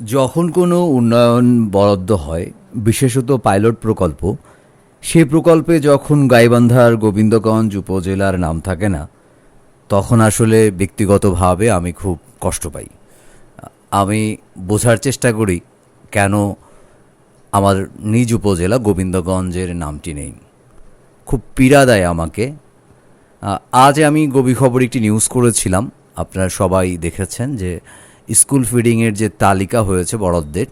যখন কোনো উন্নয়ন বরাদ্দ হয়, বিশেষত পাইলট প্রকল্প সেই প্রকল্পে যখন গাইবান্ধার গোবিন্দগঞ্জ উপজেলার নাম থাকে না, তখন আসলে ব্যক্তিগতভাবে আমি খুব কষ্ট পাই। আমি বোঝার চেষ্টা করি কেন আমার নিজ উপজেলা গোবিন্দগঞ্জের নামটি নেই। খুব পীড়া দেয় আমাকে। আজ আমি গভীর খবর একটি নিউজ করেছিলাম, আপনারা সবাই দেখেছেন যে স্কুল ফিডিংয়ের যে তালিকা হয়েছে বরাদ্দের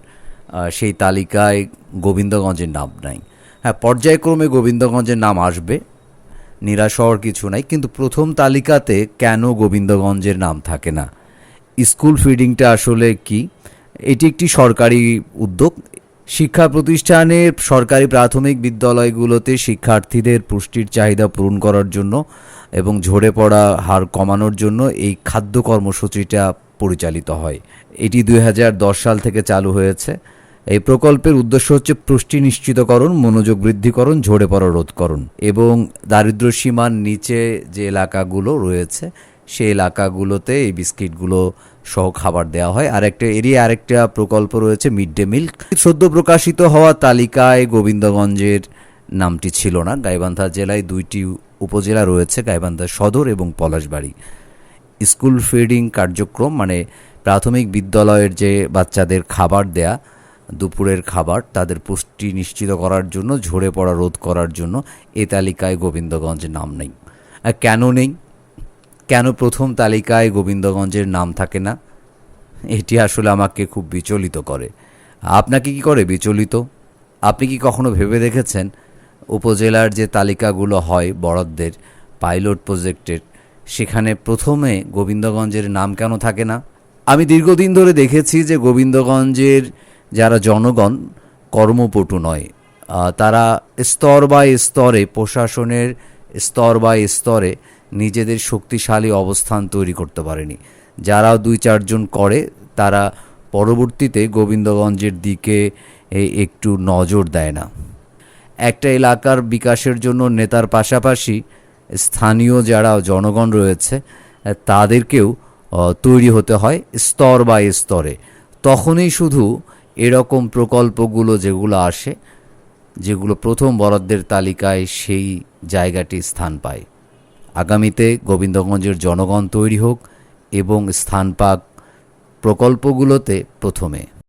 সেই তালিকায় গোবিন্দগঞ্জের নাম নাই। হ্যাঁ পর্যায়ক্রমে গোবিন্দগঞ্জের নাম আসবে, নিরাশ হওয়ার কিছু নাই, কিন্তু প্রথম তালিকাতে কেন গোবিন্দগঞ্জের নাম থাকে না? স্কুল ফিডিংটা আসলে কি? এটি একটি সরকারি উদ্যোগ। শিক্ষা প্রতিষ্ঠানে সরকারি প্রাথমিক বিদ্যালয়গুলোতে শিক্ষার্থীদের পুষ্টির চাহিদা পূরণ করার জন্য এবং ঝরে পড়া হার কমানোর জন্য এই খাদ্য কর্মসূচিটা পরিচালিত হয়। এটি দুই হাজার দশ সাল থেকে চালু হয়েছে। এই প্রকল্পের উদ্দেশ্য হচ্ছে পুষ্টি নিশ্চিতকরণ, মনোযোগ বৃদ্ধিকরণ, ঝরে পড়া রোধকরণ এবং দারিদ্র সীমার নিচে যে এলাকাগুলো রয়েছে সেই এলাকাগুলোতে এই বিস্কিটগুলো সহ খাবার দেওয়া হয়। আর একটা এরিয়া আরেকটা প্রকল্প রয়েছে, মিড ডে মিল। সদ্য প্রকাশিত হওয়া তালিকায় গোবিন্দগঞ্জের নামটি ছিল না। গাইবান্ধা জেলায় দুইটি উপজেলা রয়েছে, গাইবান্ধা সদর এবং পলাশবাড়ি। স্কুল ফিডিং কার্যক্রম মানে প্রাথমিক বিদ্যালয়ের যে বাচ্চাদের খাবার দেয়া, দুপুরের খাবার, তাদের পুষ্টি নিশ্চিত করার জন্য, ঝরে পড়া রোধ করার জন্য এ তালিকায় গোবিন্দগঞ্জের নাম নেই। কেন নেই? কেন প্রথম তালিকায় গোবিন্দগঞ্জের নাম থাকে না? এটি আসলে আমাকে খুব বিচলিত করে। আপনাকে কি করে বিচলিত? আপনি কি কখনো ভেবে দেখেছেন? উপজেলার যে তালিকাগুলো হয় বরাদ্দের পাইলট প্রজেক্টের সেখানে প্রথমে গোবিন্দগঞ্জের নাম কেন থাকে না? আমি দীর্ঘদিন ধরে দেখেছি যে গোবিন্দগঞ্জের যারা জনগণ কর্মপটু নয় তারা স্তর বাই স্তরে, প্রশাসনের স্তর বাই স্তরে নিজেদের শক্তিশালী অবস্থান তৈরি করতে পারেনি। যারা দুই চারজন করে, তারা পরবর্তীতে গোবিন্দগঞ্জের দিকে একটু নজর দেয় না। একটা এলাকার বিকাশের জন্য নেতার পাশাপাশি স্থানীয় যারা জনগণ রয়েছে, তাদেরকেও তৈরি হতে হয় স্তর বাই স্তরে। তখনই শুধু এরকম প্রকল্পগুলো যেগুলো আসে, যেগুলো প্রথম বরাদ্দের তালিকায় সেই জায়গাটি স্থান পায়। আগামীতে গোবিন্দগঞ্জের জনগণ তৈরি হোক এবং স্থান পাক প্রকল্পগুলোতে প্রথমে।